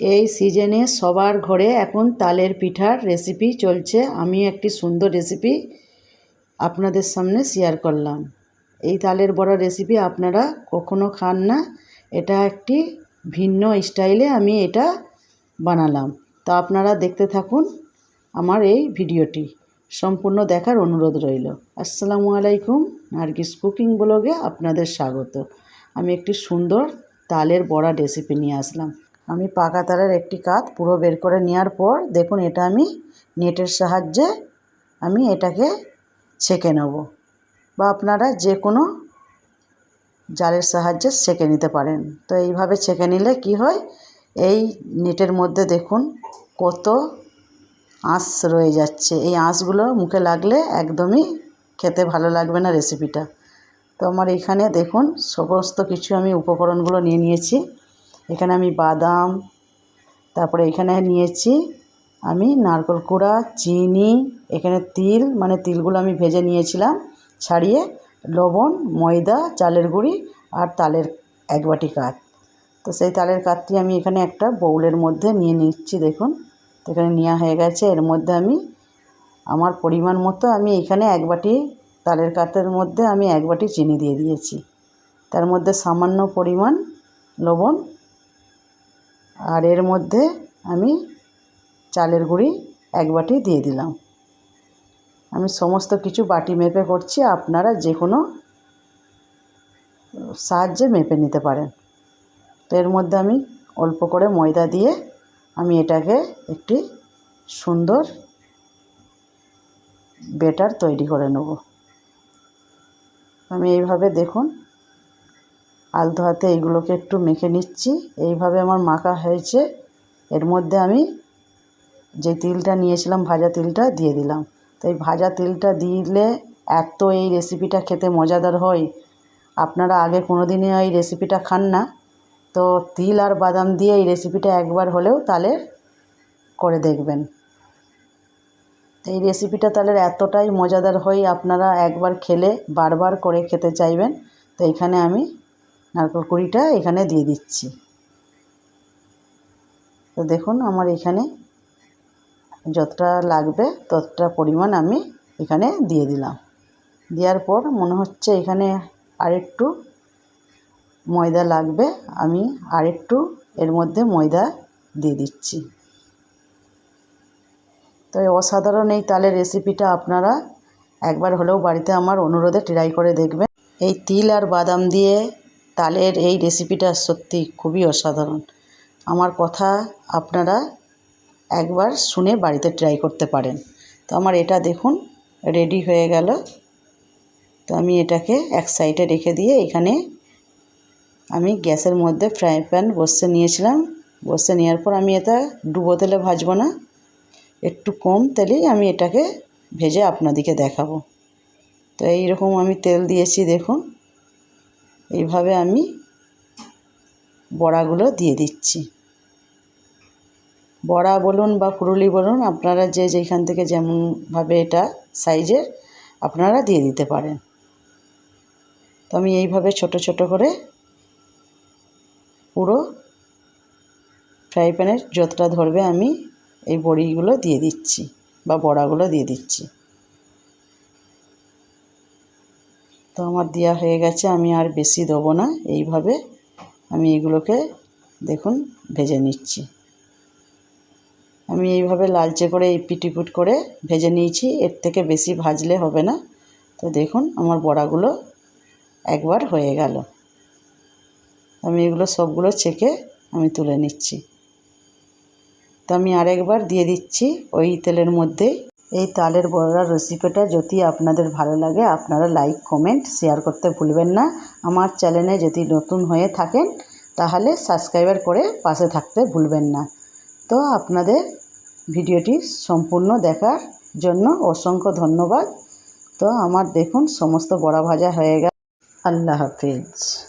এই সিজনে সবার ঘরে এখন তালের পিঠার রেসিপি চলছে। আমি একটি সুন্দর রেসিপি আপনাদের সামনে শেয়ার করলাম। এই তালের বড়া রেসিপি আপনারা কখনো খান না। এটা একটি ভিন্ন স্টাইলে আমি এটা বানালাম। তা আপনারা দেখতে থাকুন আমার এই ভিডিওটি। সম্পূর্ণ দেখার অনুরোধ রইল। আসসালামু আলাইকুম। নার্গিস কুকিং ব্লগে আপনাদের স্বাগত। আমি একটি সুন্দর তালের বড়া রেসিপি নিয়ে আসলাম। আমি পাকা তালের একটি কাত পুরো বের করে নেওয়ার পর দেখুন এটা আমি নেটের সাহায্যে আমি এটাকে ছেঁকে নেব বা আপনারা যে কোনো জালের সাহায্যে ছেঁকে নিতে পারেন। তো এইভাবে ছেঁকে নিলে কি হয়? এই নেটের মধ্যে দেখুন কত আঁশ রয়ে যাচ্ছে। এই আঁশগুলো মুখে লাগলে একদমই খেতে ভালো লাগবে না রেসিপিটা। তো আমার এখানে দেখুন সমস্ত কিছু আমি উপকরণগুলো নিয়ে নিয়েছি। এখানে আমি বাদাম, তারপরে এখানে নিয়েছি আমি নারকেল কুড়া, চিনি, এখানে তিল মানে তিলগুলো আমি ভেজে নিয়েছিলাম ছাড়িয়ে লবণ, ময়দা, চালের গুঁড়ি আর তালের এক বাটি কাঠ। তো সেই তালের কাঠটি আমি এখানে একটা বউলের মধ্যে নিয়ে নিচ্ছি, দেখুন। তো এখানে নেওয়া হয়ে গেছে, এর মধ্যে আমি আমার পরিমাণ মতো আমি এখানে এক বাটি তালের কাঠের মধ্যে আমি এক বাটি চিনি দিয়ে দিয়েছি। তার মধ্যে সামান্য পরিমাণ লবণ আর এর মধ্যে আমি চালের গুঁড়ি এক বাটি দিয়ে দিলাম। আমি সমস্ত কিছু বাটি মেপে করছি, আপনারা যে কোনো সাহায্যে মেপে নিতে পারেন। তো এর মধ্যে আমি অল্প করে ময়দা দিয়ে আমি এটাকে একটি সুন্দর বেটার তৈরি করে নেব। আমি এইভাবে দেখুন আলতো হাতে এইগুলোকে একটু মেখে নিচ্ছি। এইভাবে আমার মাখা হয়েছে। এর মধ্যে আমি যে তিলটা নিয়েছিলাম, ভাজা তিলটা দিয়ে দিলাম। তো এই ভাজা তিলটা দিলে এত এই রেসিপিটা খেতে মজাদার হয়। আপনারা আগে কোনো দিনই এই রেসিপিটা খান না। তো তিল আর বাদাম দিয়ে এই রেসিপিটা একবার হলেও তাহলে করে দেখবেন। এই রেসিপিটা তাহলে এতটাই মজাদার হয়, আপনারা একবার খেলে বারবার করে খেতে চাইবেন। তো এখানে আমি নারকেল কুড়িটা এখানে দিয়ে দিচ্ছি। তো দেখুন আমার এখানে যতটা লাগবে ততটা পরিমাণ আমি এখানে দিয়ে দিলাম। দেওয়ার পর মনে হচ্ছে এখানে আরেকটু ময়দা লাগবে, আমি আরেকটু এর মধ্যে ময়দা দিয়ে দিচ্ছি। তো এই অসাধারণ এই তালের রেসিপিটা আপনারা একবার হলেও বাড়িতে আমার অনুরোধে ট্রাই করে দেখবেন। এই তিল আর বাদাম দিয়ে তালের এই রেসিপিটা সত্যি খুবই অসাধারণ। আমার কথা আপনারা একবার শুনে বাড়িতে ট্রাই করতে পারেন। তো আমার এটা দেখুন রেডি হয়ে গেল। তো আমি এটাকে এক সাইডে রেখে দিয়ে এখানে আমি গ্যাসের মধ্যে ফ্রাই প্যান বসে নিয়েছিলাম। বসে নেওয়ার পর আমি এটা ডুবো তেলে ভাজবো না। একটু কম তেলেই আমি এটাকে ভেজে আপনাদেরকে দেখাবো। তো এইরকম আমি তেল দিয়েছি, দেখুন। এইভাবে আমি বড়াগুলো দিয়ে দিচ্ছি। বড়া বলুন বা পুরুলি বলুন, আপনারা যে যেখান থেকে যেমনভাবে এটা সাইজের, আপনারা দিয়ে দিতে পারেন। তো আমি এইভাবে ছোট ছোট করে পুরো ফ্রাই প্যানের যতটা ধরবে আমি এই বড়িগুলো দিয়ে দিচ্ছি বা বড়াগুলো দিয়ে দিচ্ছি। তো আমার দেওয়া হয়ে গেছে, আমি আর বেশি দেবো না। এইভাবে আমি এগুলোকে দেখুন, ভেজে নিচ্ছি। আমি এইভাবে লালচে করে এই পিটিপুট করে ভেজে নিয়েছি, এর থেকে বেশি ভাজলে হবে না। তো দেখুন, আমার বড়াগুলো একবার হয়ে গেল। আমি এগুলো সবগুলো ছেঁকে আমি তুলে নিচ্ছি। তো আমি আরেকবার দিয়ে দিচ্ছি ওই তেলের মধ্যে এই তালের বড়ার রেসিপিটা যদি আপনাদের ভালো লাগে, আপনারা লাইক কমেন্ট শেয়ার করতে ভুলবেন না। আমার চ্যানেলে যদি নতুন হয়ে থাকেন, তাহলে সাবস্ক্রাইবার করে পাশে থাকতে ভুলবেন না। তো আপনাদের ভিডিওটি সম্পূর্ণ দেখার জন্য অসংখ্য ধন্যবাদ। তো আমার দেখুন, সমস্ত বড়া ভাজা হয়ে গেল। আল্লাহ হাফিজ।